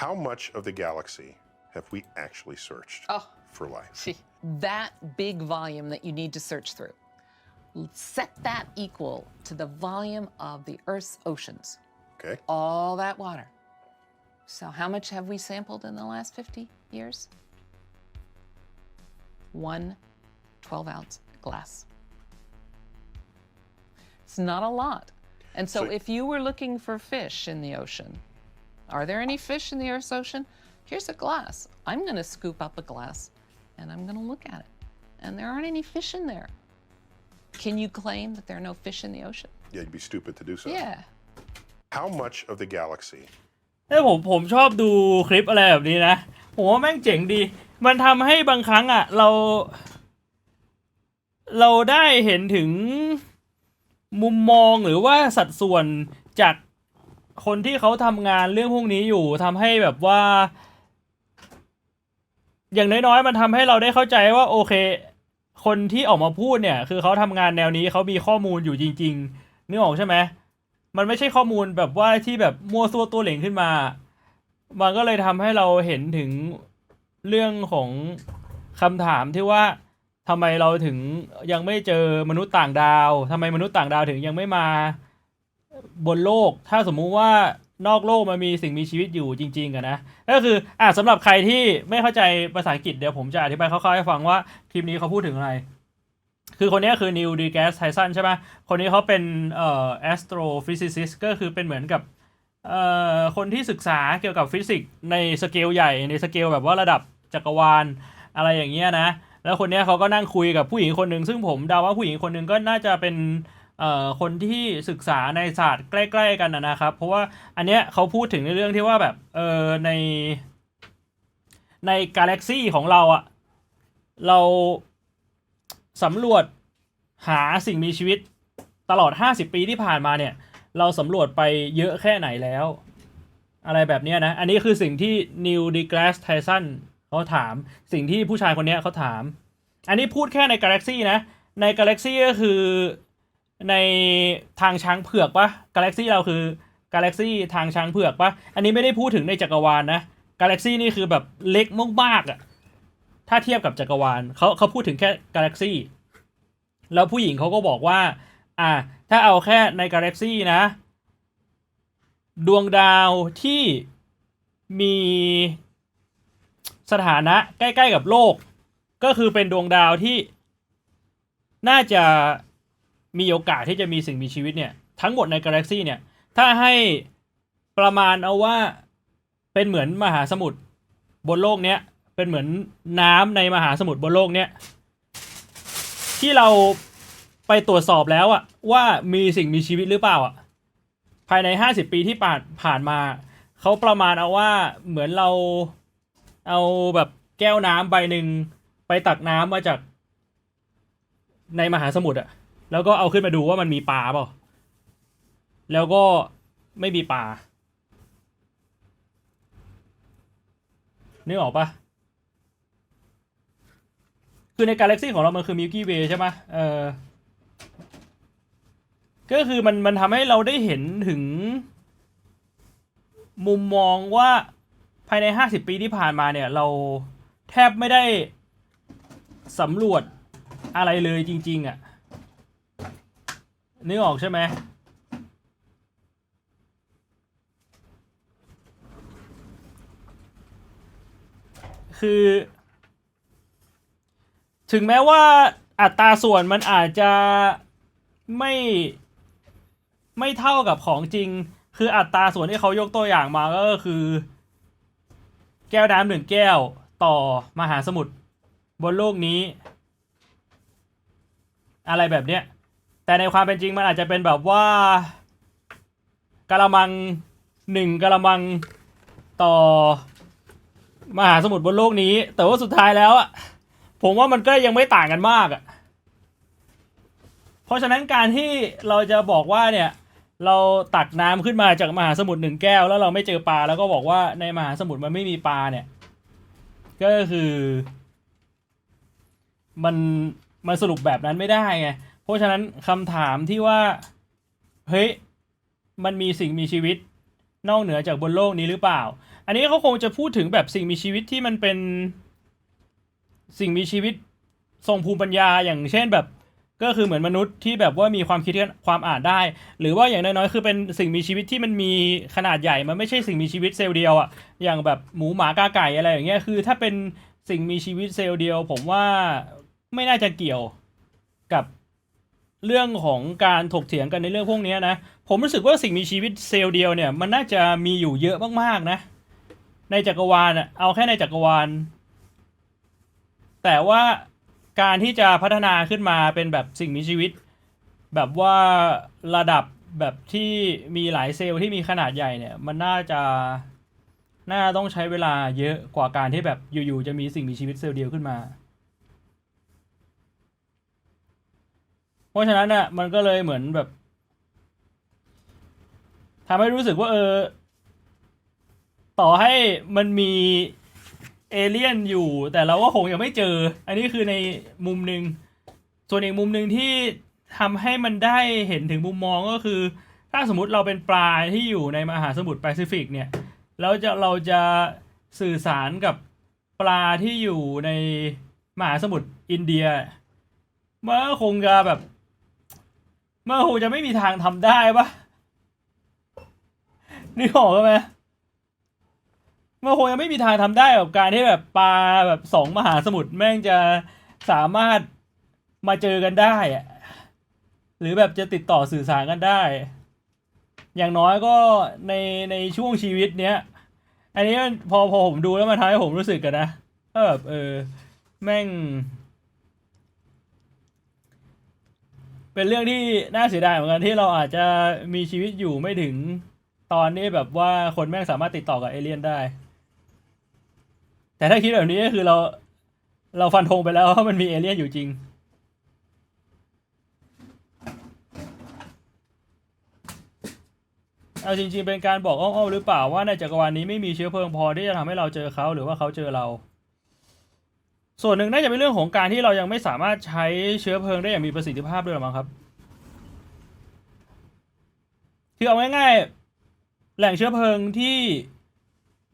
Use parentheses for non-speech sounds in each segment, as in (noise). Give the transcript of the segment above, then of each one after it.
How much of the galaxy have we actually searched Oh. for life? See, (laughs) that big volume that you need to search through, set that equal to the volume of the Earth's oceans, Okay. all that water. So, how much have we sampled in the last 50 years? One 12 ounce glass. It's not a lot. And so, So- if you were looking for fish in the ocean, are there any fish in the Earth's ocean? Here's a glass. I'm going to scoop up a glass and I'm going to look at it. And there aren't any fish in there. Can you claim that there are no fish in the ocean? Yeah, you'd be stupid to do so. Yeah. How much of the galaxy เอ้ยผมผมชอบดูคลิปอะไรแบบนี้นะ ผมว่าแม่งเจ๋งดี มันทำให้บางครั้งอะ เรา เราได้เห็นถึงมุมมองหรือว่าสัดส่วนจาก คนที่เขาทำงานเรื่องพวกนี้อยู่ทำให้แบบว่า อย่างน้อยๆมันทำให้เราได้เข้าใจว่าโอเค คนที่ออกมาพูดเนี่ย คือเขาทำงานแนวนี้เขามีข้อมูลอยู่จริงๆนึกออกใช่ไหมมันไม่ใช่ข้อมูลแบบว่าที่แบบมั่วซั่วตัวเหลงขึ้นมา มันก็เลยทำให้เราเห็นถึงเรื่องของคำถามที่ว่าทำไมเราถึงยังไม่เจอมนุษย์ต่างดาวทำไมมนุษย์ต่างดาวถึงยังไม่มา บนโลก ถ้าสมมุติว่านอกโลกมันมีสิ่งมีชีวิตอยู่จริงๆอะนะ ก็คืออะสำหรับใครที่ไม่เข้าใจภาษาอังกฤษเดี๋ยวผมจะอธิบายคร่าวๆให้ฟังว่าคลิปนี้เขาพูดถึงอะไร คือคนนี้คือนิวดีแกสไทสันใช่ไหมคนนี้เขาเป็นเอ่อ astrophysicist ก็คือเป็นเหมือนกับเอ่อคนที่ศึกษาเกี่ยวกับฟิสิกส์ในสเกลใหญ่ในสเกลแบบว่าระดับจักรวาลอะไรอย่างเงี้ยนะ แล้วคนนี้เขาก็นั่งคุยกับผู้หญิงคนหนึ่งซึ่งผมเดาว่าผู้หญิงคนหนึ่งก็น่าจะเป็น คนที่ศึกษาในศาสตร์ใกล้ ๆ กันนะครับ เพราะว่าอันเนี้ยเขาพูดถึงในเรื่องที่ว่าแบบเออในในกาแล็กซี่ของเราอะเราสำรวจหาสิ่งมีชีวิตตลอด 50 ปีที่ผ่านมาเนี่ย เราสำรวจไปเยอะแค่ไหนแล้ว อะไรแบบเนี้ยนะ อันนี้คือสิ่งที่นิวดีก a สไทสันเขาถาม สิ่งที่ผู้ชายคนเนี้ยเขาถาม อันนี้พูดแค่ในกาแล็กซี่นะ ในกาแล็กซี่ก็คือ ในทางช้างเผือกปะกาแล็กซี่เราคือกาแล็กซี่ทางช้างเผือกปะอันนี้ไม่ได้พูดถึงในจักรวาลนะกาแล็กซี่นี่คือแบบเล็กมากๆอะถ้าเทียบกับจักรวาลเขาเขาพูดถึงแค่กาแล็กซี่แล้วผู้หญิงเขาก็บอกว่า อ่า ถ้าเอาแค่ในกาแล็กซี่นะ ดวงดาวที่มีสถานะใกล้ ๆ กับโลก ก็คือเป็นดวงดาวที่น่าจะ มีโอกาสที่จะมีสิ่งมีชีวิตเนี่ยทั้งหมดในกาแล็กซี่เนี่ยถ้าให้ประมาณเอาว่าเป็นเหมือนมหาสมุทรบนโลกเนี้ยเป็นเหมือนน้ำในมหาสมุทรบนโลกเนี้ยที่เราไปตรวจสอบแล้วอะว่ามีสิ่งมีชีวิตหรือเปล่าอะภายในห้าสิบปีที่ผ่านผ่านมาเขาประมาณเอาว่าเหมือนเราเอาแบบแก้วน้ำใบหนึ่งไปตักน้ำมาจากในมหาสมุทรอะ แล้วก็เอาขึ้นมาดูว่ามันมีปลาเปล่า แล้วก็ไม่มีปลานึกออกปะคือในกาแล็กซี่ของเรามันคือมิ l กี้เวย์ใช่ไหมเออ ก็คือมันมันทำให้เราได้เห็นถึง มุมมองว่าภายในห้าสิบปีที่ผ่านมาเนี่ย เราแทบไม่ได้สำรวจอะไรเลยจริง ๆอะ่ะ นึกออกใช่ไหมคือ ถึงแม้ว่าอัตราส่วนมันอาจจะไม่ไม่เท่ากับของจริง คืออัตราส่วนที่เขายกตัวอย่างมาก็คือ แก้วน้ำหนึ่งแก้วต่อมหาสมุทรบนโลกนี้ อะไรแบบเนี้ย แต่ในความเป็นจริงมันอาจจะเป็นแบบว่ากะละมังหนึ่งกะละมังต่อมหาสมุทรบนโลกนี้ แต่ว่าสุดท้ายแล้วอะผมว่ามันก็ยังไม่ต่างกันมากอะ่ะเพราะฉะนั้นการที่เราจะบอกว่าเนี่ยเราตักน้ำขึ้นมาจากมหาสมุทรหนึ่งแก้ว แล้วเราไม่เจอปลาแล้วก็บอกว่าในมหาสมุทรมันไม่มีปลาเนี่ย ก็คือ มันมันสรุปแบบนั้นไม่ได้ไง ราะฉะนั้นคำถามที่ว่า เฮ้ย มันมีสิ่งมีชีวิต นอกเหนือจากบนโลกนี้หรือเปล่า อันนี้เขาคงจะพูดถึงแบบสิ่งมีชีวิตที่มันเป็น สิ่งมีชีวิตทรงภูมิปัญญาอย่างเช่นแบบ ก็คือเหมือนมนุษย์ที่แบบว่ามีความคิดความอ่านได้ หรือว่าอย่างน้อยๆ คือเป็นสิ่งมีชีวิตที่มันมีขนาดใหญ่ มันไม่ใช่สิ่งมีชีวิตเซลล์เดียวอะอย่างแบบหมูหมากาไก่อะไรอย่างเงี้ยคือ ถ้าเป็นสิ่งมีชีวิตเซลล์เดียว ผมว่าไม่น่าจะเกี่ยวกับ เรื่องของการถกเถียงกันในเรื่องพวกนี้นะ ผมรู้สึกว่าสิ่งมีชีวิตเซลล์เดียวเนี่ย มันน่าจะมีอยู่เยอะมากๆนะ ในจักรวาลเอาแค่ในจักรวาล แต่ว่าการที่จะพัฒนาขึ้นมาเป็นแบบสิ่งมีชีวิต แบบว่าระดับแบบที่มีหลายเซลล์ที่มีขนาดใหญ่เนี่ย มันน่าจะน่าต้องใช้เวลาเยอะกว่าการที่แบบอยู่ๆจะมีสิ่งมีชีวิตเซลล์เดียวขึ้นมา เพราะฉะนั้นน่ะมันก็เลยเหมือนแบบทำให้รู้สึกว่าเออ ต่อให้มันมีเอเลี่ยนอยู่ แต่เราก็คงยังไม่เจอ อันนี้คือในมุมหนึ่งส่วนอีกมุมหนึ่งที่ทำให้มันได้เห็นถึงมุมมองก็คือ ถ้าสมมติเราเป็นปลาที่อยู่ในมหาสมุทรแปซิฟิกเนี่ยแล้วจะเราจะสื่อสารกับปลาที่อยู่ในมหาสมุทรอินเดียมันก็คงจะแบบ มันคงจะไม่มีทางทำได้ปะนี่ออกไหมมันคงยังไม่มีทางทำได้กับการที่แบบปลาแบบสองมหาสมุทรแม่งจะสามารถมาเจอกันได้อะหรือแบบจะติดต่อสื่อสารกันได้ อย่างน้อยก็ในในช่วงชีวิตเนี้ย อันนี้มันพอพอผมดูแล้วมันทำให้ผมรู้สึกกันนะก็แบบเออ แม่ง เป็นเรื่องที่น่าเสียดายเหมือนกันที่เราอาจจะมีชีวิตอยู่ไม่ถึงตอนนี้แบบว่าคนแม่งสามารถติดต่อกับเอเลี่ยนได้ แต่ถ้าคิดแบบนี้ก็คือเราเราฟันธงไปแล้วว่ามันมีเอเลี่ยนอยู่จริง เอาจริง ๆ เป็นการบอกอ้อมๆหรือเปล่าว่าในจักรวาลนี้ไม่มีเชื้อเพลิงพอที่จะทำให้เราเจอเขาหรือว่าเขาเจอเรา ส่วนหนึ่งน่าจะเป็นเรื่องของการที่เรายังไม่สามารถใช้เชื้อเพลิงได้อย่างมีประสิทธิภาพด้วยหรือมั้งครับ คือเอาง่ายๆ แหล่งเชื้อเพลิงที่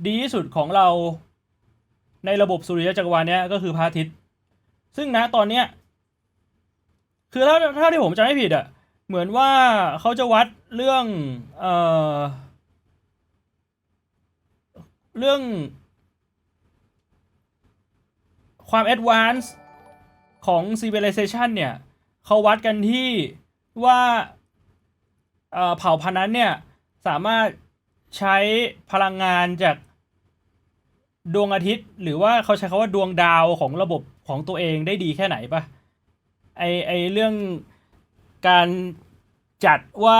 ดีที่สุดของเราในระบบสุริยะจักรวาลเนี้ยก็คือพระอาทิตย์ ซึ่งนะตอนเนี้ยคือถ้าถ้าที่ผมจำไม่ผิดอะเหมือนว่าเขาจะวัดเรื่อง เอ่อ เรื่อง ความแอดวานซ์ของ civilization เนี่ยเขาวัดกันที่ว่าเผ่าพันธุ์นั้นเนี่ย สามารถใช้พลังงานจากดวงอาทิตย์ หรือว่าเขาใช้คาว่าดวงดาวของระบบของตัวเองได้ดีแค่ไหนปะไอไอเรื่องการจัดว่า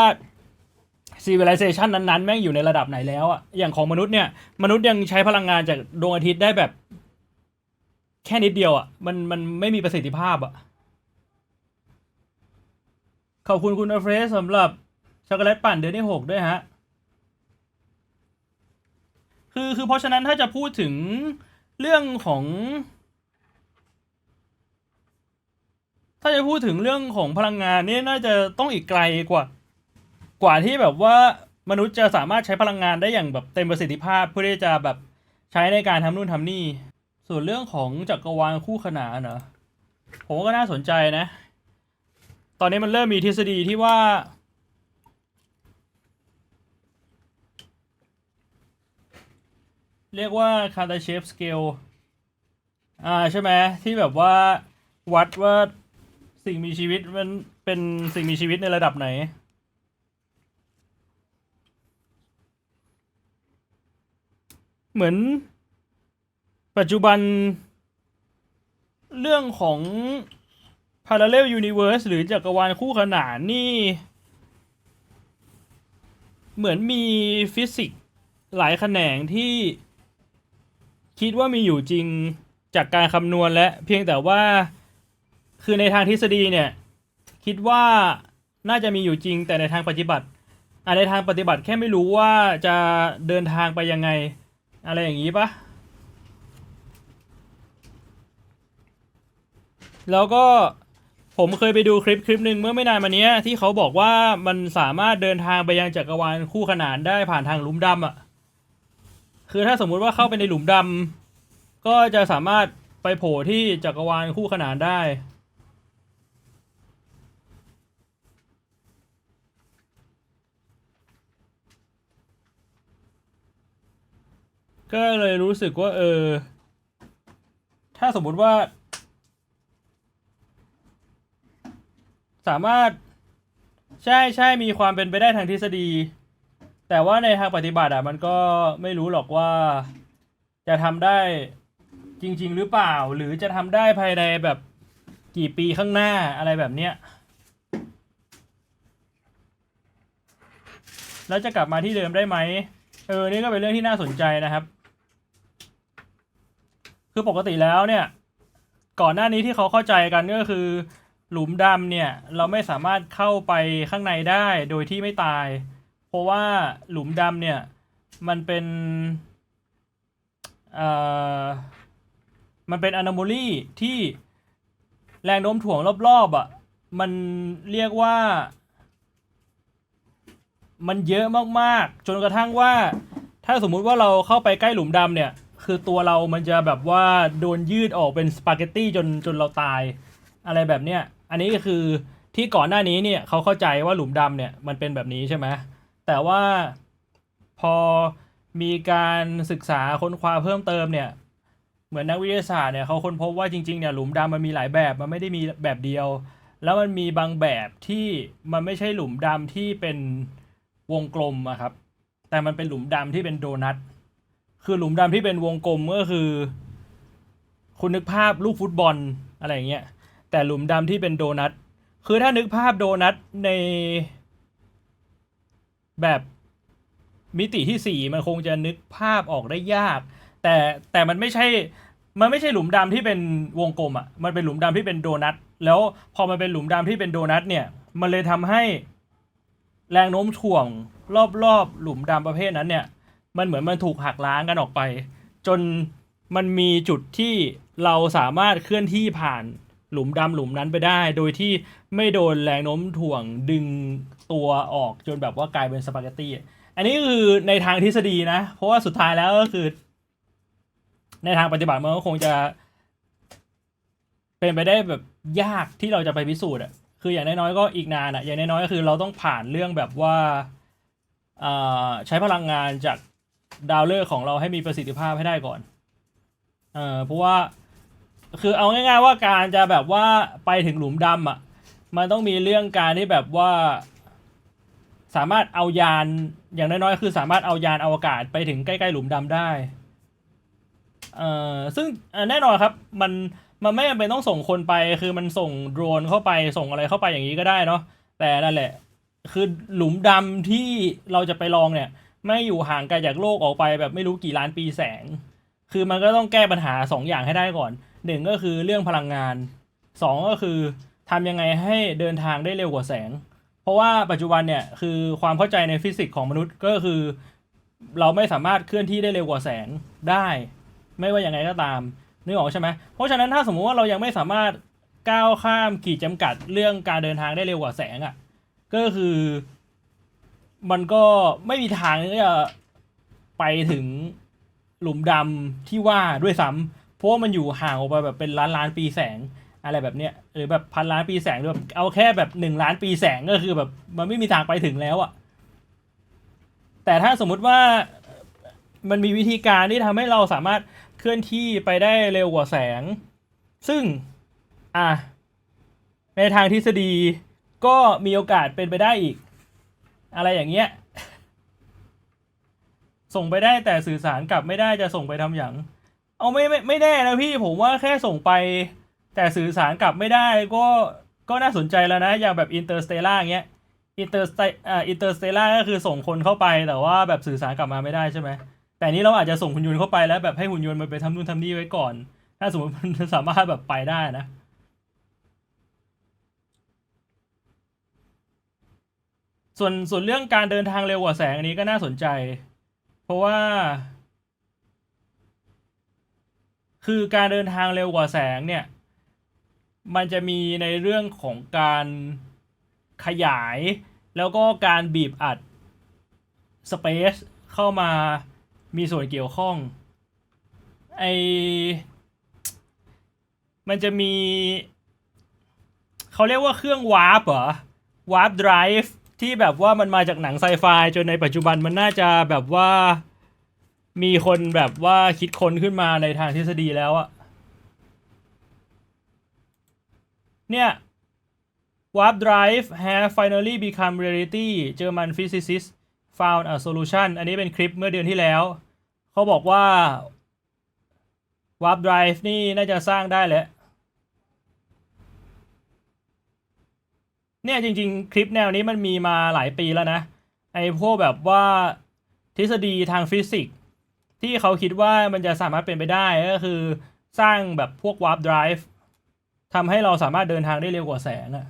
civilization นั้นๆ แม่งอยู่ในระดับไหนแล้วอะอย่างของมนุษย์เนี่ย มนุษย์ยังใช้พลังงานจากดวงอาทิตย์ได้แบบ แค่นิดเดียวอะมันมันไม่มีประสิทธิภาพอะขอบคุณคุณอเฟรสสำหรับช็อกโกแลตปั่นเดือนที่หกด้วยฮะ คือคือเพราะฉะนั้นถ้าจะพูดถึงเรื่องของ ถ้าจะพูดถึงเรื่องของพลังงานนี่น่าจะต้องอีกไกลกว่า กว่าที่แบบว่ามนุษย์จะสามารถใช้พลังงานได้อย่างแบบเต็มประสิทธิภาพเพื่อที่จะแบบใช้ในการทำนู่นทำนี่ ส่วนเรื่องของจักรวาลคู่ขนานเนอะผมก็น่าสนใจนะ ตอนนี้มันเริ่มมีทฤษฎีที่ว่า เรียกว่า c a r t a s h a p e scale อ่าใช่ไหมที่แบบว่าวัดว่าสิ่งมีชีวิตมันเป็นสิ่งมีชีวิตในระดับไหน เหมือน ปัจจุบันเรื่องของ Parallel Universe หรือจักรวาลคู่ขนานนี่ เหมือนมีฟิสิกส์หลายแขนงที่คิดว่ามีอยู่จริงจากการคำนวณและ เพียงแต่ว่าคือในทางทฤษฎีเนี่ย คิดว่าน่าจะมีอยู่จริงแต่ในทางปฏิบัติอะในทางปฏิบัติแค่ไม่รู้ว่าจะเดินทางไปยังไง อะไรอย่างนี้ปะ แล้วก็ผมเคยไปดูคลิปคลิปหนึ่งเมื่อไม่นานมานี้ที่เขาบอกว่ามันสามารถเดินทางไปยังจักรวาลคู่ขนานได้ผ่านทางหลุมดำอะ คือถ้าสมมุติว่าเข้าไปในหลุมดำก็จะสามารถไปโผล่ที่จักรวาลคู่ขนานได้ ก็เลยรู้สึกว่าเออ ถ้าสมมุติว่า สามารถใช่ใช่มีความเป็นไปได้ทางทฤษฎี แต่ว่าในทางปฏิบัติอะมันก็ไม่รู้หรอกว่า จะทำได้จริง ๆ หรือเปล่า หรือจะทำได้ภายในแบบกี่ปีข้างหน้าอะไรแบบเนี้ย แล้วจะกลับมาที่เดิมได้ไหม เออ นี่ก็เป็นเรื่องที่น่าสนใจนะครับ คือปกติแล้วเนี่ย ก่อนหน้านี้ที่เขาเข้าใจกันก็คือ หลุมดำเนี่ยเราไม่สามารถเข้าไปข้างในได้โดยที่ไม่ตาย เพราะว่าหลุมดำเนี่ยมันเป็นเอ่อมันเป็นอ n o m a l y ที่แรงโน้มถ่วงรอบๆอะมันเรียกว่า มันเยอะมากๆ จนกระทั่งว่า ถ้าสมมุติว่าเราเข้าไปใกล้หลุมดำเนี่ย คือตัวเรามันจะแบบว่าโดนยืดออกเป็นสปาเกตตี้จนจนเราตายอะไรแบบเนี้ย อันนี้ก็คือที่ก่อนหน้านี้เนี่ยเขาเข้าใจว่าหลุมดำเนี่ยมันเป็นแบบนี้ใช่ไหมแต่ว่าพอมีการศึกษาค้นคว้าเพิ่มเติมเนี่ย เหมือนนักวิทยาศาสตร์เนี่ยเขาค้นพบว่าจริงๆเนี่ยหลุมดำมันมีหลายแบบมันไม่ได้มีแบบเดียว แล้วมันมีบางแบบที่มันไม่ใช่หลุมดำที่เป็นวงกลมอะครับ แต่มันเป็นหลุมดำที่เป็นโดนัทคือหลุมดำที่เป็นวงกลมก็คือ คุณนึกภาพลูกฟุตบอลอะไรอย่างเงี้ย แต่หลุมดำที่เป็นโดนัทคือถ้านึกภาพโดนัทในแบบมิติที่สี่มันคงจะนึกภาพออกได้ยาก แต่แต่มันไม่ใช่มันไม่ใช่หลุมดำที่เป็นวงกลมอะมันเป็นหลุมดำที่เป็นโดนัทแล้วพอมันเป็นหลุมดำที่เป็นโดนัทเนี่ย มันเลยทำให้แรงโน้มถ่วงรอบๆหลุมดำประเภทนั้นเนี่ย มันเหมือนมันถูกหักล้างกันออกไป จนมันมีจุดที่เราสามารถเคลื่อนที่ผ่าน หลุมดำหลุมนั้นไปได้ โดยที่ไม่โดนแรงโน้มถ่วงดึงตัวออกจนแบบว่ากลายเป็นสปาเกตตี้อันนี้คือในทางทฤษฎีนะ เพราะว่าสุดท้ายแล้วก็คือ ในทางปฏิบัติมันก็คงจะ เป็นไปได้แบบยากที่เราจะไปพิสูจน์อะคืออย่างน้อยๆก็อีกนานอะอย่างน้อยๆก็คือเราต้องผ่านเรื่องแบบว่าอาใช้พลังงานจากดาวฤกษ์ของเราให้มีประสิทธิภาพให้ได้ก่อน เออเพราะว่า คือเอาง่ายๆว่าการจะแบบว่าไปถึงหลุมดำอะ มันต้องมีเรื่องการที่แบบว่า สามารถเอายานอย่างน้อยๆคือสามารถเอายานอวกาศไปถึงใกล้ๆหลุมดำได้ เอ่อซึ่งเอ่อแน่นอนครับ มันมันไม่จำเป็นต้องส่งคนไป คือมันส่งโดรนเข้าไปส่งอะไรเข้าไปอย่างนี้ก็ได้เนาะแต่นั่นแหละ คือหลุมดำที่เราจะไปลองเนี่ย ไม่อยู่ห่างไกลจากโลกออกไปแบบไม่รู้กี่ล้านปีแสง คือมันก็ต้องแก้ปัญหาสองอย่างให้ได้ก่อน หนึ่งก็คือเรื่องพลังงานสองก็คือทำยังไงให้เดินทางได้เร็วกว่าแสง เพราะว่าปัจจุบันเนี่ยคือความเข้าใจในฟิสิกส์ของมนุษย์ก็คือ เราไม่สามารถเคลื่อนที่ได้เร็วกว่าแสงได้ ไม่ว่าอย่างไงก็ตามนึกออกใช่ไหมเพราะฉะนั้นถ้าสมมุติว่าเรายังไม่สามารถก้าวข้ามขีดจำกัดเรื่องการเดินทางได้เร็วกว่าแสงอะ่ะ ก็คือ มันก็ไม่มีทางที่จะไปถึงหลุมดำที่ว่าด้วยซ้ำ เพราะว่ามันอยู่ห่างออกไปแบบเป็นล้านล้านปีแสงอะไรแบบเนี้ยหรือแบบพันล้านปีแสงหรือแบบเอาแค่แบบหนึ่งล้านปีแสงก็คือแบบมันไม่มีทางไปถึงแล้วอะแต่ถ้าสมมุติว่ามันมีวิธีการที่ทำให้เราสามารถเคลื่อนที่ไปได้เร็วกว่าแสง ซึ่งอะในทางทฤษฎีก็มีโอกาสเป็นไปได้อีก อะไรอย่างเงี้ยส่งไปได้แต่สื่อสารกลับไม่ได้จะส่งไปทำอย่าง เอาไม่ไม่ไม่แน่นะพี่ผมว่าแค่ส่งไป แต่สื่อสารกลับไม่ได้ก็ก็น่าสนใจแล้วนะ อย่างแบบอินเตอร์สเตล่าเงี้ยอินเตอร์สอ่าอินเตอร์สเตล่าก็คือส่งคนเข้าไปแต่ว่าแบบสื่อสารกลับมาไม่ได้ใช่ไหมแต่นนี้เราอาจจะส่งหุ่นยนต์เข้าไปแล้วแบบให้หุ่นยนต์มันไปทำนู่นทำนี่ไว้ก่อน ถ้าสมมติมันสามารถแบบไปได้นะส่วนส่วนเรื่องการเดินทางเร็วกว่าแสงอันนี้ก็น่าสนใจ เพราะว่า คือการเดินทางเร็วกว่าแสงเนี่ย มันจะมีในเรื่องของการขยาย แล้วก็การบีบอัดสเปซเข้ามามีส่วนเกี่ยวข้องไอมันจะมี เขาเรียกว่าเครื่องวาร์ปเหรอวาร์ปไดรฟ์ที่แบบว่ามันมาจากหนังไซไฟจนในปัจจุบันมันน่าจะแบบว่า มีคนแบบว่าคิดค้นขึ้นมาในทางทฤษฎีแล้วอะเนี่ย Warp Drive have finally become reality German physicist found a solution อันนี้เป็นคลิปเมื่อเดือนที่แล้ว เขาบอกว่า Warp Drive นี่น่าจะสร้างได้แล้ว เนี่ยจริงๆ คลิปแนวนี้มันมีมาหลายปีแล้วนะ ไอ้พวกแบบว่าทฤษฎีทางฟิสิกส์ ที่เขาคิดว่ามันจะสามารถเป็นไปได้ก็คือสร้างแบบพวก Warp Drive ทำให้เราสามารถเดินทางได้เร็วกว่าแสงอะ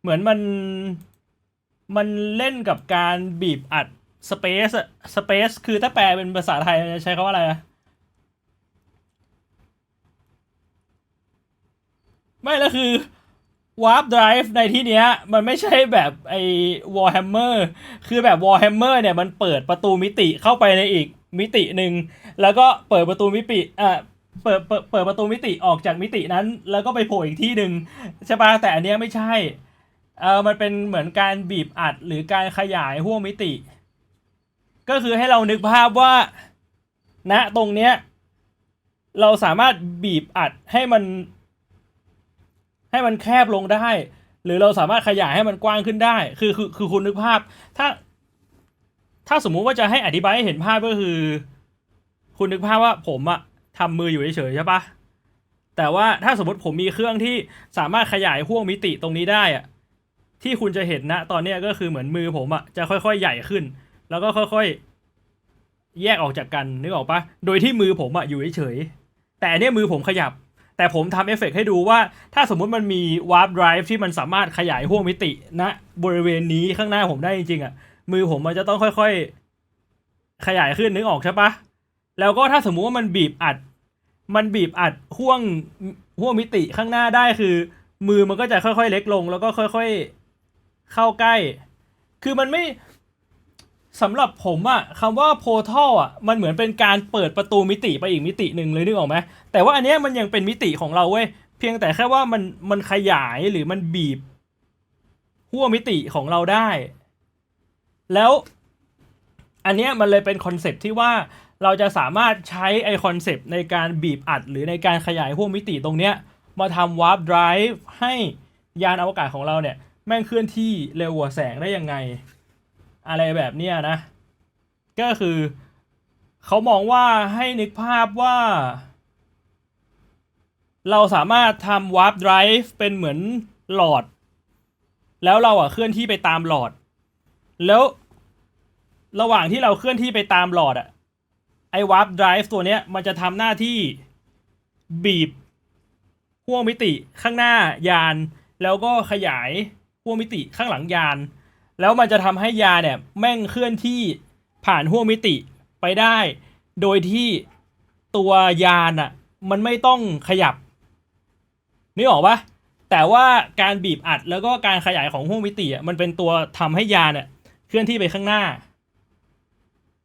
เหมือนมันมันเล่นกับการบีบอัดสเปซอะสเปซคือถ้าแปลเป็นภาษาไทยมันจะใช้คำว่าอะไรนะไม่แล้วคือ Warp Drive ในที่เนี้ยมันไม่ใช่แบบไอ้ Warhammer คือแบบ Warhammer เนี่ยมันเปิดประตูมิติเข้าไปในอีกมิติหนึ่งแล้วก็เปิดประตูมิติอ่าเปิดเปิดเปิดประตูมิติออกจากมิตินั้น แล้วก็ไปโผล่อีกที่หนึ่งใช่ปะแต่อันเนี้ยไม่ใช่เออมันเป็นเหมือนการบีบอัดหรือการขยายห่วงมิติ ก็คือให้เรานึกภาพว่าณตรงเนี้ยเราสามารถบีบอัดให้มัน ให้มันแคบลงได้ หรือเราสามารถขยายให้มันกว้างขึ้นได้ คือคือคือคุณนึกภาพ ถ้า ถ้าสมมุติว่าจะให้อธิบายให้เห็นภาพก็คือ คุณนึกภาพว่าผมอะทำมืออยู่เฉยๆใช่ปะแต่ว่าถ้าสมมติผมมีเครื่องที่สามารถขยายห่วงมิติตรงนี้ได้อะที่คุณจะเห็นนะตอนนี้ก็คือเหมือนมือผมอะจะค่อยๆ ใหญ่ขึ้น แล้วก็ค่อยๆ แยกออกจากกันนึกออกปะโดยที่มือผมอะอยู่เฉยแต่อันเนี้ยมือผมขยับ แต่ผมทำเอฟเฟกต์ให้ดูว่า ถ้าสมมุติมันมีวาร์ปไดรฟ์ที่มันสามารถขยายห่วงมิติณบริเวณนี้ข้างหน้าผมได้จริงๆอะมือผมมันจะต้องค่อยๆ ขยายขึ้นนึกออกใช่ปะแล้วก็ถ้าสมมุติว่ามันบีบอัด มันบีบอัดห่วงห่วงมิติข้างหน้าได้คือ มือมันก็จะค่อยๆ เล็กลง แล้วก็ค่อยๆ เข้าใกล้ คือมันไม่ สำหรับผมอะคำว่า portal อะมันเหมือนเป็นการเปิดประตูมิติไปอีกมิติหนึ่งเลยนึกออกไหมแต่ว่าอันเนี้ยมันยังเป็นมิติของเราเว้ยเพียงแต่แค่ว่ามันมันขยายหรือมันบีบหัวมิติของเราได้ แล้วอันเนี้ยมันเลยเป็นคอนเซปต์ที่ว่าเราจะสามารถใช้ไอคอนเซปต์ในการบีบอัด หรือในการขยายหัวมิติตรงเนี้ยมาทำวาร์ปไดรฟ์ให้ยานอวกาศของเราเนี่ยแม่งเคลื่อนที่เร็วกว่าแสงได้ยังไง อะไรแบบเนี้ยนะ ก็คือเขามองว่าให้นึกภาพว่า เราสามารถทำวาร์ปไดรฟ์เป็นเหมือนหลอด แล้วเราอะเคลื่อนที่ไปตามหลอด แล้วระหว่างที่เราเคลื่อนที่ไปตามหลอดอะไอวาร์ปไดรฟ์ตัวเนี้ยมันจะทำหน้าที่บีบห่วงมิติข้างหน้ายาน แล้วก็ขยายห่วงมิติข้างหลังยาน แล้วมันจะทำให้ยาเนี่ยแม่งเคลื่อนที่ผ่านห่วงมิติไปได้ โดยที่ตัวยานอะมันไม่ต้องขยับนึกออกปะแต่ว่าการบีบอัดแล้วก็การขยายของห่วงมิติอะมันเป็นตัวทำให้ยานเนี่ยเคลื่อนที่ไปข้างหน้า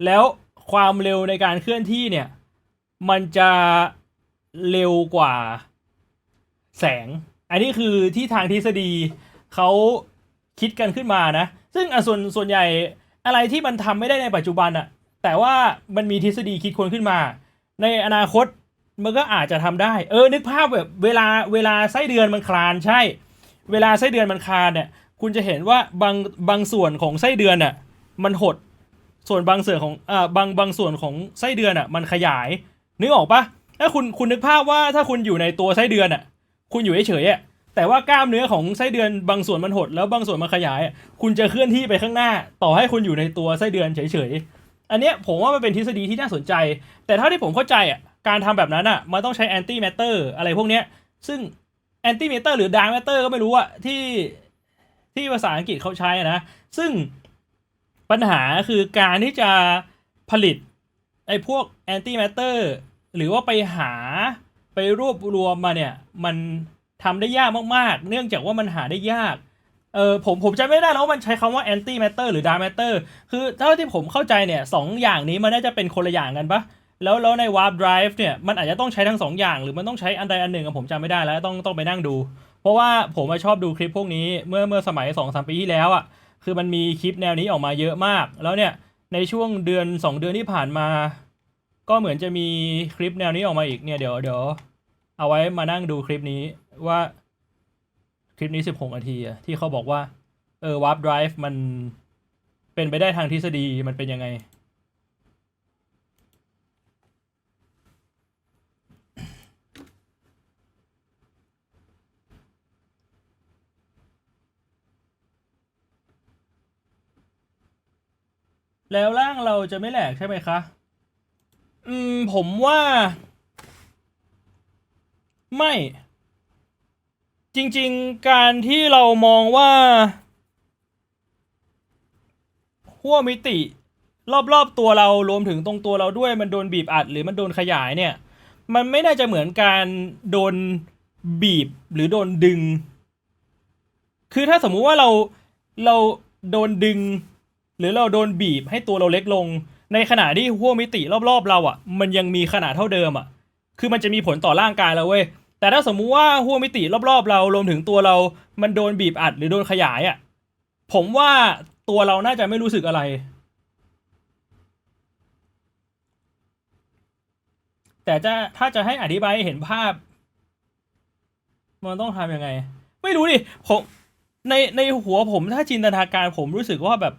แล้วความเร็วในการเคลื่อนที่เนี่ย มันจะเร็วกว่าแสง อันนี้คือที่ทางทฤษฎีเขาคิดกันขึ้นมานะ ซึ่งอะส่วนส่วนใหญ่อะไรที่มันทำไม่ได้ในปัจจุบันอะแต่ว่ามันมีทฤษฎีคิดค้นขึ้นมา ในอนาคตมันก็อาจจะทำได้ เออนึกภาพแบบเวลาเวลาไส้เดือนมันคลานใช่ เวลาไส้เดือนมันคลานเนี่ยคุณจะเห็นว่าบางบางส่วนของไส้เดือนน่ะมันหดส่วนบางส่วนของอ่าบางบางส่วนของไส้เดือนอะมันขยายนึกออกปะถ้าคุณคุณนึกภาพว่าถ้าคุณอยู่ในตัวไส้เดือนอะ คุณอยู่เฉยๆอะ แต่ว่ากล้ามเนื้อของไส้เดือนบางส่วนมันหดแล้วบางส่วนมันขยาย คุณจะเคลื่อนที่ไปข้างหน้า ต่อให้คุณอยู่ในตัวไส้เดือนเฉยๆ อันเนี้ยผมว่ามันเป็นทฤษฎีที่น่าสนใจ แต่เท่าที่ผมเข้าใจอะการทำแบบนั้นอะมันต้องใช้แอนตี้แมตเตอร์อะไรพวกเนี้ยซึ่งแอนตี้แมตเตอร์หรือดาร์แมตเตอร์ก็ไม่รู้อะที่ที่ภาษาอังกฤษเขาใช้นะ ซึ่งปัญหาคือการที่จะผลิตไอ้พวกแอนตี้แมตเตอร์หรือว่าไปหาไปรวบรวมมาเนี่ยมัน ทำได้ยากมากๆ เนื่องจากว่ามันหาได้ยาก เออผมผมจำไม่ได้แล้วว่ามันใช้คำว่า anti matter หรือ dark matter คือเท่าที่ผมเข้าใจเนี่ยสองอย่างนี้มันน่าจะเป็นคนละอย่างกันปะแล้วแล้วใน warp drive เนี่ยมันอาจจะต้องใช้ทั้งสองอย่าง หรือมันต้องใช้อันใดอันหนึ่งผมจำไม่ได้แล้วต้องต้องไปนั่งดู เพราะว่าผมชอบดูคลิปพวกนี้เมื่อเมื่อสมัยสองสามปีที่แล้วอะคือมันมีคลิปแนวนี้ออกมาเยอะมาก แล้วเนี่ยในช่วงเดือนสองเดือนที่ผ่านมา ก็เหมือนจะมีคลิปแนวนี้ออกมาอีกเนี่ยเดี๋ยวเดี๋ยวเอาไว้มานั่งดูคลิปนี้ ว่าคลิปนี้สิบหกนาทีอะที่เขาบอกว่า เออ warp drive มันเป็นไปได้ทางทฤษฎีมันเป็นยังไง แล้วร่างเราจะไม่แหลกใช่ไหมคะ อืม ผมว่า ไม่ จริง ๆ การที่เรามองว่าขั้วมิติ รอบๆตัวเรารวมถึงตรงตัวเราด้วยมันโดนบีบอัด หรือมันโดนขยายเนี่ย มันไม่น่าจะเหมือนการโดนบีบหรือโดนดึง คือถ้าสมมุติว่าเราเราโดนดึง หรือเราโดนบีบให้ตัวเราเล็กลง ในขณะที่ขั้วมิติรอบๆเราอะ มันยังมีขนาดเท่าเดิมอะ คือมันจะมีผลต่อร่างกายเราเว้ย แต่ถ้าสมมุติว่าหัวมิติรอบๆ เรารวมถึงตัวเรา มันโดนบีบอัดหรือโดนขยายอะ่ะ ผมว่าตัวเราน่าจะไม่รู้สึกอะไร แต่จะถ้าจะให้อธิบายเห็นภาพ มันต้องทำยังไง ไม่รู้ดิผมในในหัวผมถ้าจินตนาการผมรู้สึกว่าแบบ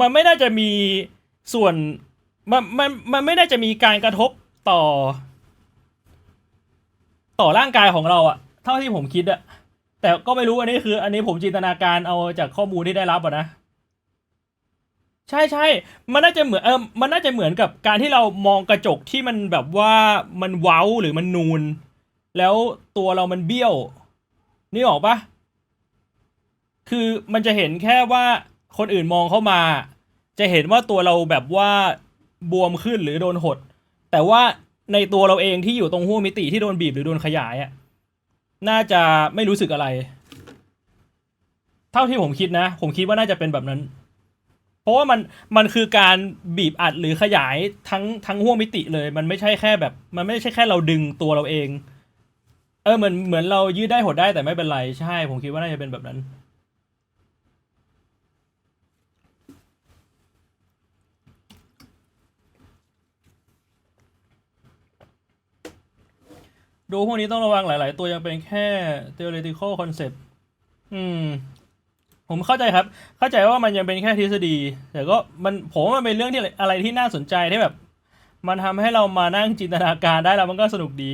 มันไม่น่าจะมีส่วน มันมันมันไม่น่าจะมีการกระทบต่อ ต่อร่างกายของเราอะเท่าที่ผมคิดอะแต่ก็ไม่รู้อันนี้คือ อันนี้ผมจินตนาการเอาจากข้อมูลที่ได้รับอะนะใช่ใช่มันน่าจะเหมือนเออมันน่าจะเหมือนกับการที่เรามองกระจกที่มันแบบว่ามันเว้าหรือมันนูน แล้วตัวเรามันเบี้ยวนี่ออกปะคือมันจะเห็นแค่ว่าคนอื่นมองเข้ามา จะเห็นว่าตัวเราแบบว่าบวมขึ้นหรือโดนหด แต่ว่า ในตัวเราเองที่อยู่ตรงหัวมิติที่โดนบีบหรือโดนขยายอะน่าจะไม่รู้สึกอะไร เท่าที่ผมคิดนะ ผมคิดว่าน่าจะเป็นแบบนั้น เพราะว่ามันมันคือการบีบอัดหรือขยายทั้งทั้งหัวมิติเลย มันไม่ใช่แค่แบบ มันไม่ใช่แค่เราดึงตัวเราเอง เออเหมือนเหมือนเรายืดได้หดได้แต่ไม่เป็นไร ใช่ ผมคิดว่าน่าจะเป็นแบบนั้น ดูพวกนี้ต้องระวังหลาย ๆ ตัวยังเป็นแค่ theoretical concept อืม ผมเข้าใจครับ เข้าใจว่ามันยังเป็นแค่ทฤษฎี แต่ก็มันผมมันเป็นเรื่องที่อะไรที่น่าสนใจที่แบบ มันทำให้เรามานั่งจินตนาการได้แล้วมันก็สนุกดี